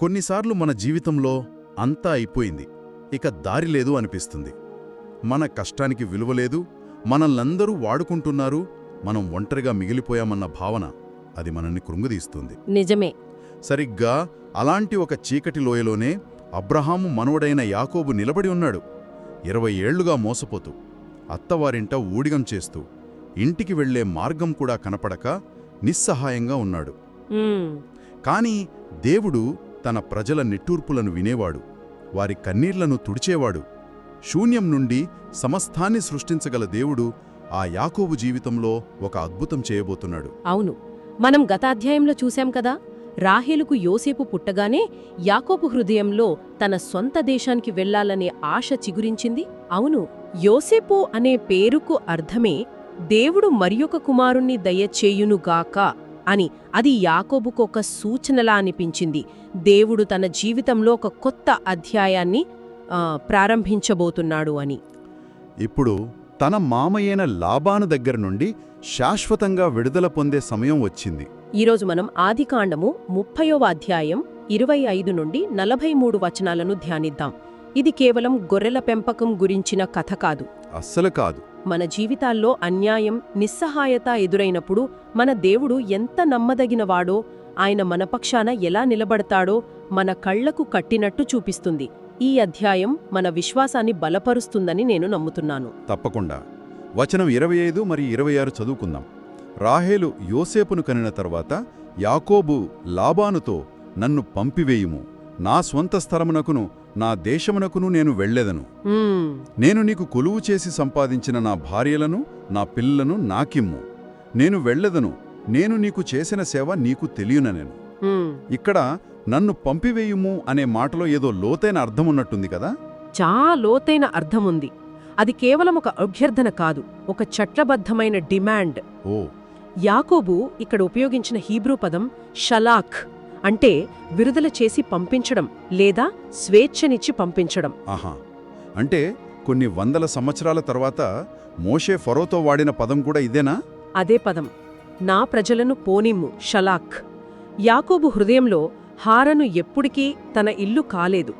కొన్నిసార్లు మన జీవితంలో అంతా అయిపోయింది. ఇక దారి లేదు అనిపిస్తుంది. మన కష్టానికి విలువ లేదు మనల్నందరూ వాడుకుంటున్నారు మనం ఒంటరిగా మిగిలిపోయామన్న భావన అది మనల్ని కృంగదీస్తుంది. నిజమే. సరిగ్గా అలాంటి ఒక చీకటి లోయలోనే అబ్రహాము మనవడైన యాకోబు నిలబడి ఉన్నాడు. ఇరవై ఏళ్ళుగా మోసపోతూ అత్తవారింట ఊడిగం చేస్తూ ఇంటికి వెళ్ళే మార్గం కూడా కనపడక నిస్సహాయంగా ఉన్నాడు. కాని దేవుడు తన ప్రజల నిట్టూర్పులను వినేవాడు. వారి కన్నీళ్ళను తుడిచేవాడు. శూన్యం నుండి సమస్తాన్ని సృష్టించగల దేవుడు ఆ యాకోబు జీవితంలో ఒక అద్భుతం చేయబోతున్నాడు. అవును మనం గతాధ్యాయంలో చూశాం కదా రాహేలుకు యోసేపు పుట్టగానే యాకోబు హృదయంలో తన సొంత దేశానికి వెళ్ళాలనే ఆశ చిగురించింది. అవును యోసేపు అనే పేరుకు అర్థమే దేవుడు మరియొక కుమారుణ్ణి దయచేయునుగాక అని అది యాకోబుకొక సూచనలా అనిపించింది. దేవుడు తన జీవితంలో ఒక కొత్త అధ్యాయాన్ని ప్రారంభించబోతున్నాడు అని. ఇప్పుడు తన మామయ్యైన లాబాను దగ్గర నుండి శాశ్వతంగా విడుదల పొందే సమయం వచ్చింది. ఈరోజు మనం ఆదికాండము ముప్పయవ అధ్యాయం ఇరవై ఐదు నుండి నలభై మూడు వచనాలను ధ్యానిద్దాం. ఇది కేవలం గొర్రెల పెంపకం గురించిన కథ కాదు. అస్సలు కాదు. మన జీవితాల్లో అన్యాయం నిస్సహాయత ఎదురైనప్పుడు మన దేవుడు ఎంత నమ్మదగినవాడో ఆయన మన పక్షాన ఎలా నిలబడతాడో మన కళ్ళకు కట్టినట్టు చూపిస్తుంది. ఈ అధ్యాయం మన విశ్వాసాన్ని బలపరుస్తుందని నేను నమ్ముతున్నాను. తప్పకుండా. వచనం ఇరవై ఐదు మరి ఇరవై ఆరు చదువుకుందాం. రాహేలు యోసేపును కనిన తర్వాత యాకోబు లాబానుతో నన్ను పంపివేయుము. నా స్వంత స్థలమునకును నా దేశమునకును నేను వెళ్ళెదను. మ్మ్, నేను నీకు కొలువు చేసి సంపాదించిన నా భార్యలను నా పిల్లలను నాకిమ్ము. నేను వెళ్ళెదను నేను నీకు చేసిన సేవ నీకు తెలియననెను. మ్మ్. ఇక్కడ నన్ను పంపివేయుము అనే మాటలో ఏదో లోతైన అర్థమున్నట్టుంది కదా? చాలా లోతైన అర్థముంది. అది కేవలం ఒక అభ్యర్థన కాదు ఒక చట్టబద్ధమైన డిమాండ్. ఓ. యాకోబు ఇక్కడ ఉపయోగించిన హీబ్రూ పదం షలాక్. అంటే విడుదల చేసి పంపించడం లేదా స్వేచ్ఛనిచ్చి పంపించడం. ఆహా. అంటే కొన్ని వందల సంవత్సరాల తర్వాత మోషే ఫరోతో వాడిన పదం కూడా ఇదేనా? అదే పదం. నా ప్రజలను పోనిమ్ము షలాక్. యాకోబు హృదయంలో హారను ఎప్పుడికీ తన ఇల్లు కాలేదు.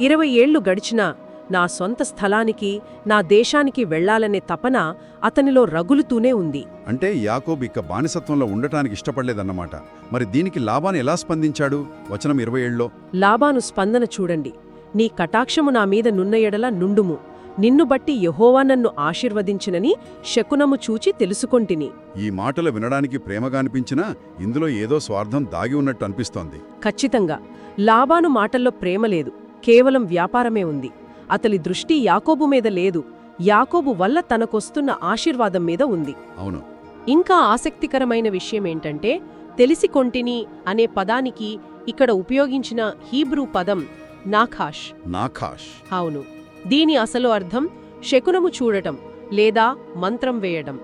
ఇరవై ఏళ్ళు గడిచినా నా సొంత స్థలానికి నా దేశానికి వెళ్ళాలనే తపన అతనిలో రగులుతూనే ఉంది. అంటే యాకోబ్ ఇక బానిసత్వంలో ఉండటానికి ఇష్టపడలేదన్నమాట. మరి దీనికి లాభాన్ని ఎలా స్పందించాడు? వచనం ఇరవై ఏళ్ళలో లాబాను స్పందన చూడండి. నీ కటాక్షము నా మీద నున్న ఎడల నుండుము. నిన్ను బట్టి యెహోవా నన్ను ఆశీర్వదించినని శకునము చూచి తెలుసుకొంటిని. ఈ మాటలు వినడానికి ప్రేమగా అనిపించినా ఇందులో ఏదో స్వార్థం దాగి ఉన్నట్టు అనిపిస్తోంది. ఖచ్చితంగా. లాబాను మాటల్లో ప్రేమ లేదు. కేవలం వ్యాపారమే ఉంది. అతని దృష్టి యాకోబు మీద లేదు. యాకోబు వల్ల తనకొస్తున్న ఆశీర్వాదం మీద ఉంది. అవును. ఇంకా ఆసక్తికరమైన విషయమేంటంటే తెలిసి కొంటిని అనే పదానికి ఇక్కడ ఉపయోగించిన హీబ్రూ పదం నాఖాష్. నాఖాష్. అవును. దీని అసలు అర్థం శకునము చూడటం లేదా మంత్రం వేయడం.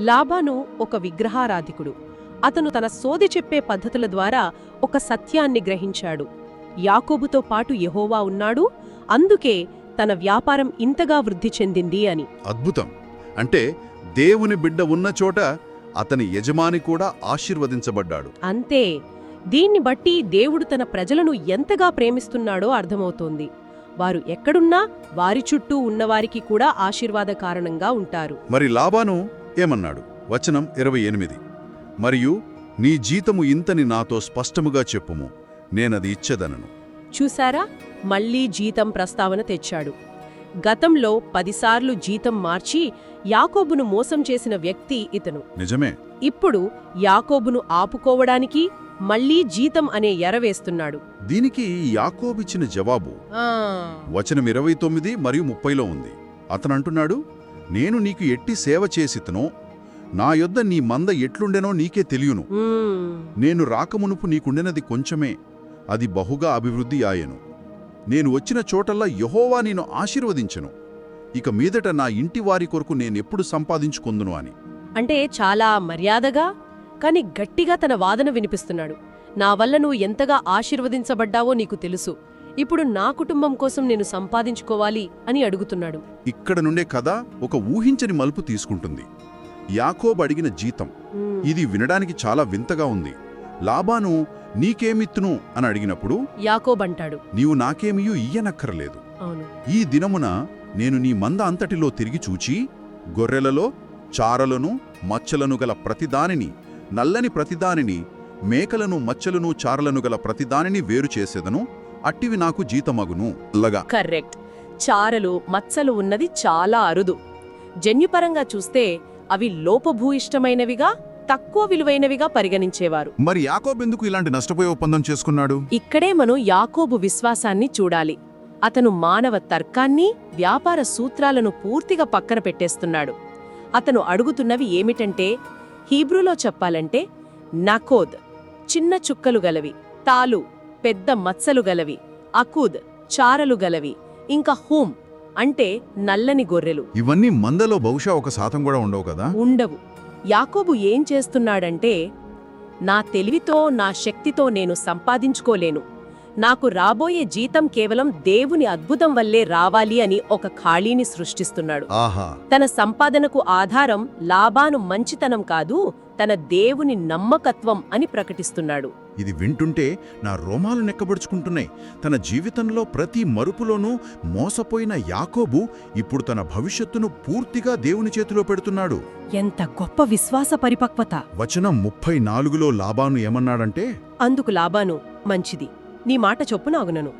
లాబాను ఒక విగ్రహారాధికుడు. అతను తన సోది చెప్పే పద్ధతుల ద్వారా ఒక సత్యాన్ని గ్రహించాడు. యాకోబుతో పాటు యెహోవా ఉన్నాడు. అందుకే తన వ్యాపారం ఇంతగా వృద్ధి చెందింది అని. అద్భుతం. అంటే దేవుని బిడ్డ ఉన్న చోట అతని యజమాని కూడా ఆశీర్వదించబడ్డాడు. అంతే. దీన్ని బట్టి దేవుడు తన ప్రజలను ఎంతగా ప్రేమిస్తున్నాడో అర్థమవుతోంది. వారు ఎక్కడున్నా వారి చుట్టూ ఉన్నవారికి కూడా ఆశీర్వాద కారణంగా ఉంటారు. మరి లాబాను ఏమన్నాడు? వచనం ఇరవై ఎనిమిది. మరియు నీ జీతము ఇంతని నాతో స్పష్టముగా చెప్పుము. నేనది ఇచ్చెదనను. చూశారా? మళ్ళీ జీతం ప్రస్తావన తెచ్చాడు. గతంలో పదిసార్లు జీతం మార్చి యాకోబును మోసం చేసిన వ్యక్తి ఇతను. నిజమే. ఇప్పుడు యాకోబును ఆపుకోవడానికి మళ్ళీ జీతం అనే ఎరవేస్తున్నాడు దీనికి యాకోబిచ్చిన జవాబు వచనం ఇరవై తొమ్మిది మరియు ముప్పైలో ఉంది. అతనంటున్నాడు నేను నీకు ఎట్టి సేవ చేసితనో నా యొద్ద నీ మంద ఎట్లుండెనో నీకే తెలియను. నేను రాకమునుపు నీకుండెనది కొంచెమే. అది బహుగా అభివృద్ధి ఆయను నేను వచ్చిన చోటల్లా యహోవా నేను ఆశీర్వదించెను. ఇక మీదట నా ఇంటి వారి కొరకు నేనెప్పుడు సంపాదించుకొందును అని. అంటే చాలా మర్యాదగా కాని గట్టిగా తన వాదన వినిపిస్తున్నాడు. నా వల్ల నువ్వు ఎంతగా ఆశీర్వదించబడ్డావో నీకు తెలుసు. ఇప్పుడు నా కుటుంబం కోసం నేను సంపాదించుకోవాలి అని అడుగుతున్నాడు. ఇక్కడ నుండే కథ ఒక ఊహించని మలుపు తీసుకుంటుంది. యాకోబు అడిగిన జీతం. ఇది వినడానికి చాలా వింతగా ఉంది. లాబాను నీకేమిత్తును అని అడిగినప్పుడు యాకోబంటాడు. నీవు నాకేమియూ ఇయ్యనక్కర్లేదు. ఈ దినమున నేను నీ మంద అంతటిలో తిరిగి చూచి గొర్రెలలో చారలను మచ్చలను గల ప్రతిదానిని నల్లని ప్రతిదానిని మేకలను మచ్చలను చారలను గల ప్రతిదానిని వేరు చేసేదను అట్టివి నాకు జీతమగును. అల్లగా కరెక్ట్. చారలు మచ్చలు ఉన్నది చాలా అరుదు. జన్యుపరంగా చూస్తే అవి లోపభూయిష్టమైనవిగా తక్కువ విలువైనవిగా పరిగణించేవారు. మరి యాకోబెందుకు ఇలాంటి నష్టపోయే ఒప్పందం చేసుకున్నాడు? ఇక్కడే మనం యాకోబు విశ్వాసాన్ని చూడాలి. అతను మానవ తర్కాన్ని వ్యాపార సూత్రాలను పూర్తిగా పక్కన పెట్టేస్తున్నాడు. అతను అడుగుతున్నవి ఏమిటంటే హీబ్రూలో చెప్పాలంటే నకోద్ చిన్న చుక్కలు గలవి తాలు పెద్ద మత్సలు గలవి అకూద్ చారలు గలవి ఇంకా హూమ్ అంటే నల్లని గొర్రెలు. ఇవన్నీ మందలో బహుశా ఒక శాతం కూడా ఉండవు కదా? ఉండవు. యాకోబు ఏం చేస్తున్నాడంటే నా తెలివితో నా శక్తితో నేను సంపాదించుకోలేను. నాకు రాబోయే జీతం కేవలం దేవుని అద్భుతం వల్లే రావాలి అని ఒక ఖాళీని సృష్టిస్తున్నాడు. తన సంపాదనకు ఆధారం లాభాను మంచితనం కాదు తన దేవుని నమ్మకత్వం అని ప్రకటిస్తున్నాడు. ఇది వింటుంటే నా రోమాలు నెక్కబడుచుకుంటున్నాయి. తన జీవితంలో ప్రతి మరుపులోనూ మోసపోయిన యాకోబు ఇప్పుడు తన భవిష్యత్తును పూర్తిగా దేవుని చేతిలో పెడుతున్నాడు. ఎంత గొప్ప విశ్వాస పరిపక్వత. వచనం ముప్పై నాలుగులో లాబాను ఏమన్నాడంటే అందుకు లాభాను మంచిది. నీ మాట చొప్పునాగునను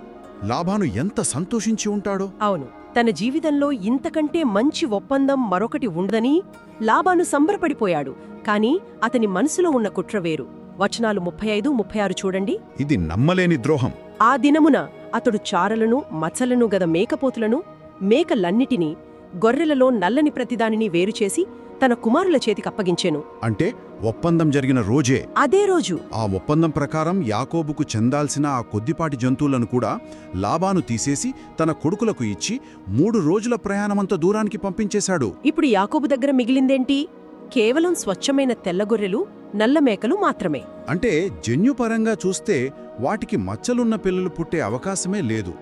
లాబాను ఎంత సంతోషించి ఉంటాడో. అవును తన జీవితంలో ఇంతకంటే మంచి ఒప్పందం మరొకటి ఉండదని లాబాను సంబరపడిపోయాడు. కాని అతని మనసులో ఉన్న కుట్ర వేరు. వచనాలు ముప్పై ఐదు ముప్పై ఆరు చూడండి. ఇది నమ్మలేని ద్రోహం. ఆ దినమున అతడు చారలను మచ్చలను గద మేకపోతులను మేకలన్నిటినీ గొర్రెలలో నల్లని ప్రతిదానిని వేరుచేసి తన కుమారుల చేతికప్పగించెను అంటే ఒప్పందం జరిగిన రోజే. అదే రోజు. ఆ ఒప్పందం ప్రకారం యాకోబుకు చెందాల్సిన ఆ కొద్దిపాటి జంతువులను కూడా లాబాను తీసేసి తన కొడుకులకు ఇచ్చి మూడు రోజుల ప్రయాణమంత దూరానికి పంపించేశాడు. ఇప్పుడు యాకోబు దగ్గర మిగిలిందేంటి? కేవలం స్వచ్ఛమైన తెల్లగొర్రెలు నల్ల మేకలు మాత్రమే. అంటే జన్యుపరంగా చూస్తే వాటికి మచ్చలున్న పిల్లలు పుట్టే అవకాశమే లేదు.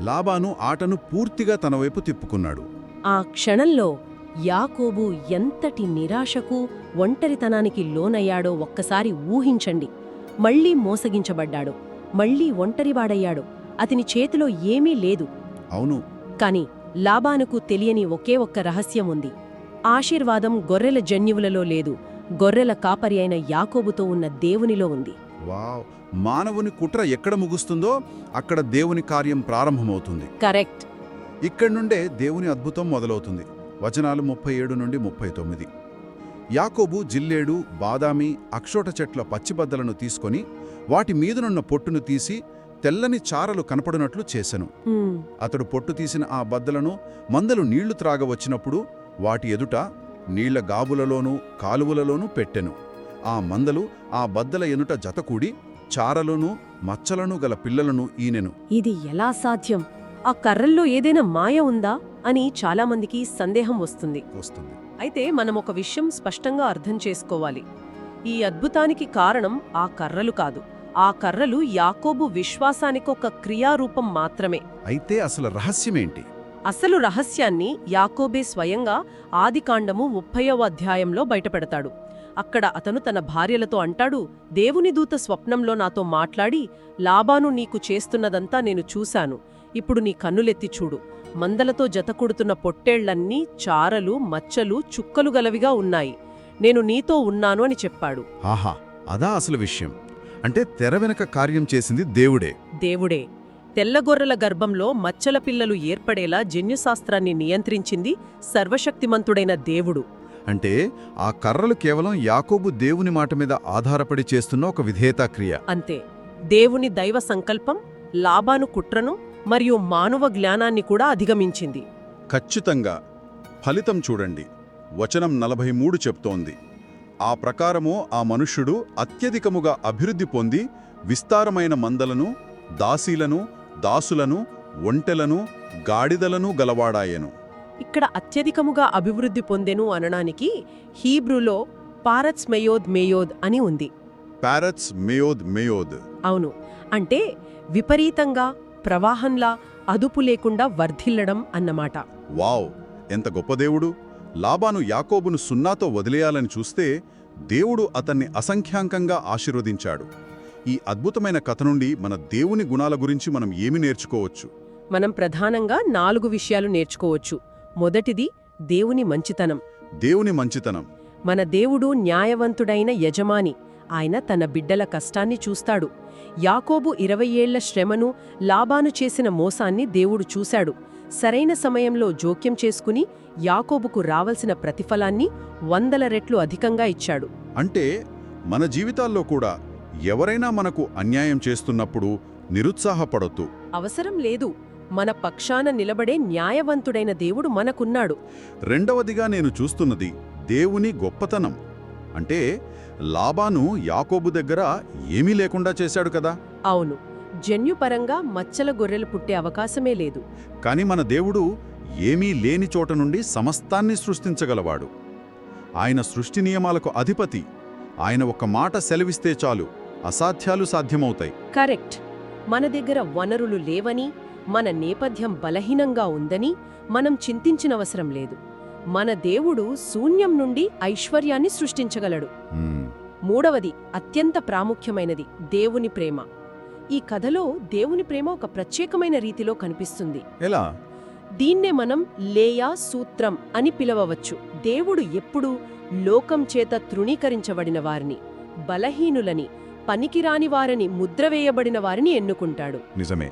లాబాను ఆటను పూర్తిగా తన వైపు తిప్పుకున్నాడు. ఆ క్షణంలో యాకోబు ఎంతటి నిరాశకు ఒంటరితనానికి లోనయ్యాడో ఒక్కసారి ఊహించండి. మళ్ళీ మోసగించబడ్డాడు. మళ్ళీ ఒంటరివాడయ్యాడు. అతని చేతిలో ఏమీ లేదు. అవును. కాని లాబానుకు తెలియని ఒకే ఒక్క రహస్యం ఉంది. ఆశీర్వాదం గొర్రెల జన్యువులలో లేదు. గొర్రెల కాపరి అయిన యాకోబుతో ఉన్న దేవునిలో ఉంది. వావ్ మానవుని కుట్ర ఎక్కడ ముగుస్తుందో అక్కడ దేవుని కార్యం ప్రారంభమవుతుంది. కరెక్ట్. ఇక్కడి నుండే దేవుని అద్భుతం మొదలవుతుంది. వచనాలు ముప్పై ఏడు నుండి ముప్పై తొమ్మిది. యాకోబు జిల్లేడు బాదామి అక్షోట చెట్ల పచ్చిబద్దలను తీసుకొని వాటి మీదనున్న పొట్టును తీసి తెల్లని చారలు కనపడినట్లు హ్మ్, అతడు పొట్టు తీసిన ఆ బద్దలను మందలు నీళ్ళు త్రాగవచ్చినప్పుడు వాటి ఎదుట నీళ్ళ గాబులలోనూ కాలువలలోనూ పెట్టెను. ఆ మందలు ఆ బద్దల ఎనుట జతకూడి చారలోనూ మచ్చలను గల పిల్లలను ఈనెను. ఇది ఎలా సాధ్యం? ఆ కర్రల్లో ఏదైనా మాయ ఉందా? అని చాలామందికి సందేహం వస్తుంది. వస్తుంది. అయితే మనం ఒక విషయం స్పష్టంగా అర్థం చేసుకోవాలి. ఈ అద్భుతానికి కారణం ఆ కర్రలు కాదు. ఆ కర్రలు యాకోబు విశ్వాసానికి ఒక క్రియారూపం మాత్రమే. అయితే అసలు రహస్యమేంటి? అసలు రహస్యాన్ని యాకోబే స్వయంగా ఆదికాండము ముప్పయవ అధ్యాయంలో బయటపెడతాడు. అక్కడ అతను తన భార్యలతో అంటాడు దేవుని దూత స్వప్నంలో నాతో మాట్లాడి లాబాను నీకు చేస్తున్నదంతా నేను చూశాను. ఇప్పుడు నీ కన్నులెత్తి చూడు. మందలతో జతకూడుతున్న పొట్టేళ్ళన్నీ చారలు మచ్చలు చుక్కలు గలవిగా ఉన్నాయి. నేను నీతో ఉన్నాను అని చెప్పాడు. ఆహా అదా అసలు విషయం. అంటే తెర వెనక కార్యం చేసింది దేవుడే. దేవుడే. తెల్లగొర్రెల గర్భంలో మచ్చల పిల్లలు ఏర్పడేలా జన్యుశాస్త్రాన్ని నియంత్రించింది సర్వశక్తిమంతుడైన దేవుడు. అంటే ఆ కర్రలు కేవలం యాకోబు దేవుని మాట మీద ఆధారపడి చేస్తున్న ఒక విధేయతా క్రియ. అంతే. దేవుని దైవ సంకల్పం లాబాను కుట్రను మరియు మానవ జ్ఞానాన్ని కూడా అధిగమించింది. ఖచ్చితంగా. ఫలితం చూడండి. వచనం నలభై మూడు చెప్తోంది. ఆ ప్రకారము ఆ మనుష్యుడు అత్యధికముగా అభివృద్ధి పొంది విస్తారమైన మందలను దాసీలను దాసులను ఒంటెలను గాడిదలను గలవాడాయెను. ఇక్కడ అత్యధికముగా అభివృద్ధి పొందెను అనడానికి హీబ్రూలో పారత్స్ మేయోద్ మేయోద్ అని ఉంది. ప్యారట్స్ మేయోద్ మేయోద్. అవును. అంటే విపరీతంగా ప్రవాహంలా అదుపు లేకుండా వర్ధిల్లడం అన్నమాట. వావ్! ఎంత గొప్ప దేవుడు! లాబాను యాకోబును సున్నాతో వదిలేయాలని చూస్తే దేవుడు అతన్ని అసంఖ్యాంకంగా ఆశీర్వదించాడు. ఈ అద్భుతమైన కథ నుండి మన దేవుని గుణాల గురించి మనం ఏమి నేర్చుకోవచ్చు? మనం ప్రధానంగా నాలుగు విషయాలు నేర్చుకోవచ్చు. మొదటిది దేవుని మంచితనం. దేవుని మంచితనం. మన దేవుడు న్యాయవంతుడైన యజమాని. ఆయన తన బిడ్డల కష్టాన్ని చూస్తాడు. యాకోబు ఇరవై ఏళ్ళ శ్రమను లాబాను చేసిన మోసాన్ని దేవుడు చూశాడు. సరైన సమయంలో జోక్యం చేసుకుని యాకోబుకు రావలసిన ప్రతిఫలాన్ని వందల రెట్లు అధికంగా ఇచ్చాడు. అంటే మన జీవితాల్లో కూడా ఎవరైనా మనకు అన్యాయం చేస్తున్నప్పుడు నిరుత్సాహపడొద్దు. అవసరం లేదు. మన పక్షాన నిలబడే న్యాయవంతుడైన దేవుడు మనకున్నాడు. రెండవదిగా నేను చూస్తున్నది దేవుని గొప్పతనం. అంటే లాబాను యాకోబు దగ్గర ఏమీ లేకుండా చేశాడు కదా? అవును. జన్యుపరంగా మచ్చల గొర్రెలు పుట్టే అవకాశమే లేదు. కాని మన దేవుడు ఏమీ లేని చోట నుండి సమస్తాన్ని సృష్టించగలవాడు. ఆయన సృష్టి నియమాలకు అధిపతి. ఆయన ఒక మాట సెలవిస్తే చాలు. అసాధ్యాలు సాధ్యమవుతాయి. కరెక్ట్. మన దగ్గర వనరులు లేవని మన నేపథ్యం బలహీనంగా ఉందని మనం చింతించినవసరం లేదు. మన దేవుడు శూన్యం నుండి ఐశ్వర్యాన్ని సృష్టించగలడు. మూడవది అత్యంత ప్రాముఖ్యమైనది దేవుని ప్రేమ. ఈ కథలో దేవుని ప్రేమ ఒక ప్రత్యేకమైన రీతిలో కనిపిస్తుంది. ఎలా? దీన్నే మనం లేయా సూత్రం అని పిలవవచ్చు. దేవుడు ఎప్పుడూ లోకం చేత తృణీకరించబడిన వారిని బలహీనులని పనికిరాని వారిని ముద్రవేయబడిన వారిని ఎన్నుకుంటాడు. నిజమే.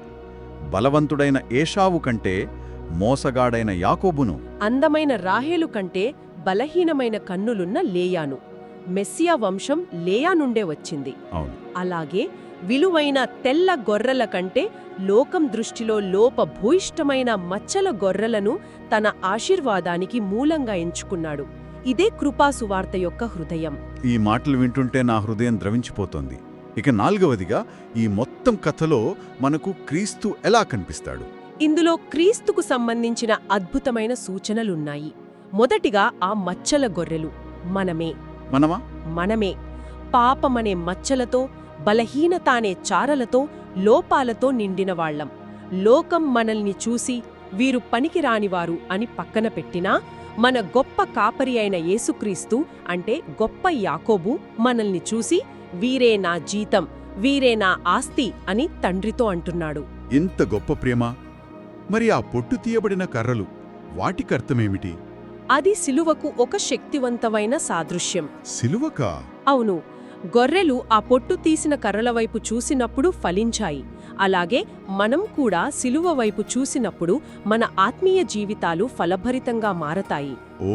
బలవంతుడైన ఏషావు కంటే మోసగాడైన యాకోబును అందమైన రాహేలు కంటే బలహీనమైన కన్నులున్న లేయాను. మెస్సియా వంశం లేయా నుండే వచ్చింది. అవును. అలాగే విలువైన తెల్ల గొర్రెల కంటే లోకం దృష్టిలో లోపభూయిష్టమైన మచ్చల గొర్రెలను తన ఆశీర్వాదానికి మూలంగా ఎంచుకున్నాడు. ఇదే కృపాసువార్త యొక్క హృదయం. ఈ మాటలు వింటుంటే నా హృదయం ద్రవించిపోతోంది. ఇక నాలుగవదిగా ఈ మొత్తం కథలో మనకు క్రీస్తు ఎలా కనిపిస్తాడు? ఇందులో క్రీస్తుకు సంబంధించిన అద్భుతమైన సూచనలున్నాయి. మొదటిగా ఆ మచ్చల గొర్రెలు మనమే. మనమా? మనమే. పాపమనే మచ్చలతో బలహీనత అనే చారలతో లోపాలతో నిండిన వాళ్ళం. లోకం మనల్ని చూసి వీరు పనికిరానివారు అని పక్కన పెట్టినా మన గొప్ప కాపరి అయిన యేసుక్రీస్తు అంటే గొప్ప యాకోబు మనల్ని చూసి వీరే నా జీతం వీరే నా ఆస్తి అని తండ్రితో అంటున్నాడు. ఇంత గొప్ప ప్రేమ? మరి ఆ పొట్టు తీయబడిన కర్రలు వాటికర్థమేమిటి అది సిలువకు ఒక శక్తివంతమైన సాదృశ్యం. సిలువకా? అవును గొర్రెలు ఆ పొట్టు తీసిన కర్రల వైపు చూసినప్పుడు ఫలించాయి. అలాగే మనం కూడా సిలువ వైపు చూసినప్పుడు మన ఆత్మీయ జీవితాలు ఫలభరితంగా మారతాయి. ఓ.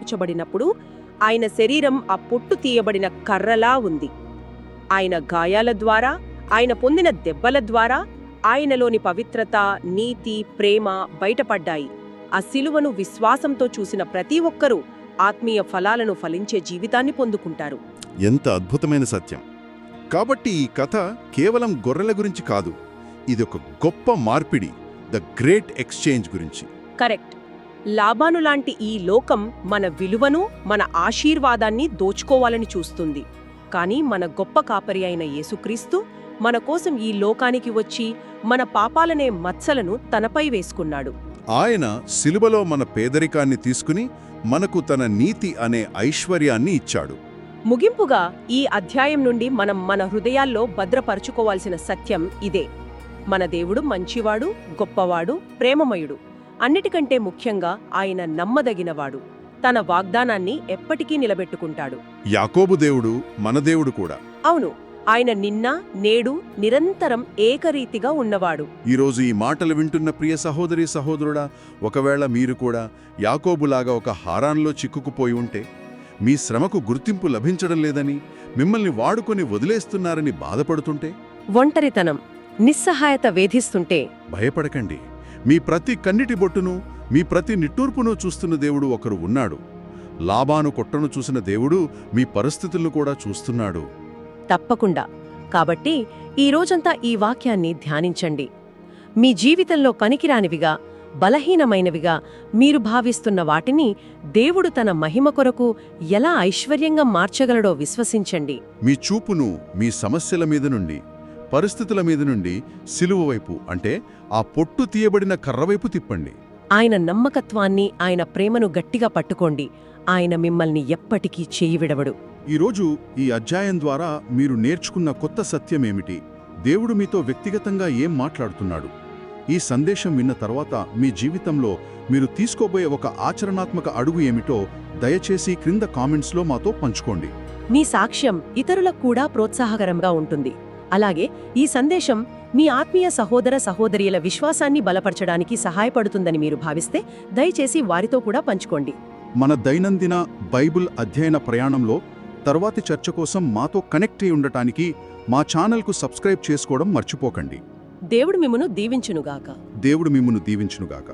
ఉంచబడినప్పుడు ఆయన శరీరం ఆ పొట్టు తీయబడిన కర్రలా ఉంది. ఆయన గాయాల ద్వారా ఆయన పొందిన దెబ్బల ద్వారా ఆయనలోని పవిత్రత నీతి ప్రేమ బయటపడ్డాయి. ఆ సిలువను విశ్వాసంతో చూసిన ప్రతి ఒక్కరూ ఆత్మీయ ఫలాలను ఫలించే జీవితాన్ని పొందుకుంటారు. ఎంత అద్భుతమైన సత్యం. కాబట్టి ఈ కథ కేవలం గొర్రెల గురించి కాదు ఇది ఒక గొప్ప మార్పిడి ద గ్రేట్ ఎక్స్చేంజ్ గురించి. కరెక్ట్. లాబాను లాంటి ఈ లోకం మన విలువను మన ఆశీర్వాదాన్ని దోచుకోవాలని చూస్తుంది. కానీ మన గొప్ప కాపరి అయిన యేసుక్రీస్తు మన కోసం ఈ లోకానికి వచ్చి మన పాపాలనే మచ్చలను తనపై వేసుకున్నాడు. ఆయన సిలువలో మన పేదరికాన్ని తీసుకుని మనకు తన నీతి అనే ఐశ్వర్యాన్ని ఇచ్చాడు. ముగింపుగా ఈ అధ్యాయం నుండి మనం మన హృదయాల్లో భద్రపరుచుకోవాల్సిన సత్యం ఇదే. మన దేవుడు మంచివాడు గొప్పవాడు ప్రేమమయుడు. అన్నిటికంటే ముఖ్యంగా ఆయన నమ్మదగినవాడు. తన వాగ్దానాన్ని ఎప్పటికీ నిలబెట్టుకుంటాడు. యాకోబు దేవుడు మన దేవుడు కూడా. అవును ఆయన నిన్న నేడు నిరంతరం ఏకరీతిగా ఉన్నవాడు. ఈరోజు ఈ మాటలు వింటున్న ప్రియ సహోదరి సహోదరుడా ఒకవేళ మీరు కూడా యాకోబులాగా ఒక హారాన్లో చిక్కుకుపోయి ఉంటే మీ శ్రమకు గుర్తింపు లభించడం లేదని మిమ్మల్ని వాడుకొని వదిలేస్తున్నారని బాధపడుతుంటే? ఒంటరితనం నిస్సహాయత వేధిస్తుంటే? భయపడకండి. మీ ప్రతి కన్నిటి బొట్టును మీ ప్రతి నిట్టూర్పును చూస్తున్న దేవుడు ఒకరు ఉన్నాడు. లాభాను కొట్టను చూసిన దేవుడు మీ పరిస్థితులను కూడా చూస్తున్నాడు. తప్పకుండా. కాబట్టి ఈ రోజంతా ఈ వాక్యాన్ని ధ్యానించండి. మీ జీవితంలో పనికిరానివిగా బలహీనమైనవిగా మీరు భావిస్తున్న వాటిని దేవుడు తన మహిమ కొరకు ఎలా ఐశ్వర్యంగా మార్చగలడో విశ్వసించండి. మీ చూపును మీ సమస్యల మీద నుండి పరిస్థితుల మీద నుండి సిలువ వైపు అంటే ఆ పొట్టు తీయబడిన కర్రవైపు తిప్పండి. ఆయన నమ్మకత్వాన్ని ఆయన ప్రేమను గట్టిగా పట్టుకోండి. ఆయన మిమ్మల్ని ఎప్పటికీ చేయి విడవడు. ఈరోజు ఈ అధ్యాయం ద్వారా మీరు నేర్చుకున్న కొత్త సత్యమేమిటి? దేవుడు మీతో వ్యక్తిగతంగా ఏం మాట్లాడుతున్నాడు? ఈ సందేశం విన్న తర్వాత మీ జీవితంలో మీరు తీసుకోబోయే ఒక ఆచరణాత్మక అడుగు ఏమిటో దయచేసి క్రింద కామెంట్స్లో మాతో పంచుకోండి. మీ సాక్ష్యం ఇతరులకు కూడా ప్రోత్సాహకరంగా ఉంటుంది. అలాగే ఈ సందేశం మీ ఆత్మీయ సహోదర సహోదరీల విశ్వాసాన్ని బలపరచడానికి సహాయపడుతుందని మీరు భావిస్తే దయచేసి వారితో కూడా పంచుకోండి. మన దైనందిన బైబిల్ అధ్యయన ప్రయాణంలో తర్వాతి చర్చ కోసం మాతో కనెక్ట్ అయి ఉండటానికి మా ఛానల్కు సబ్స్క్రైబ్ చేసుకోవడం మర్చిపోకండి. దేవుడు మిమ్మను దీవించునుగాక. దేవుడు మిమ్మను దీవించునుగాక.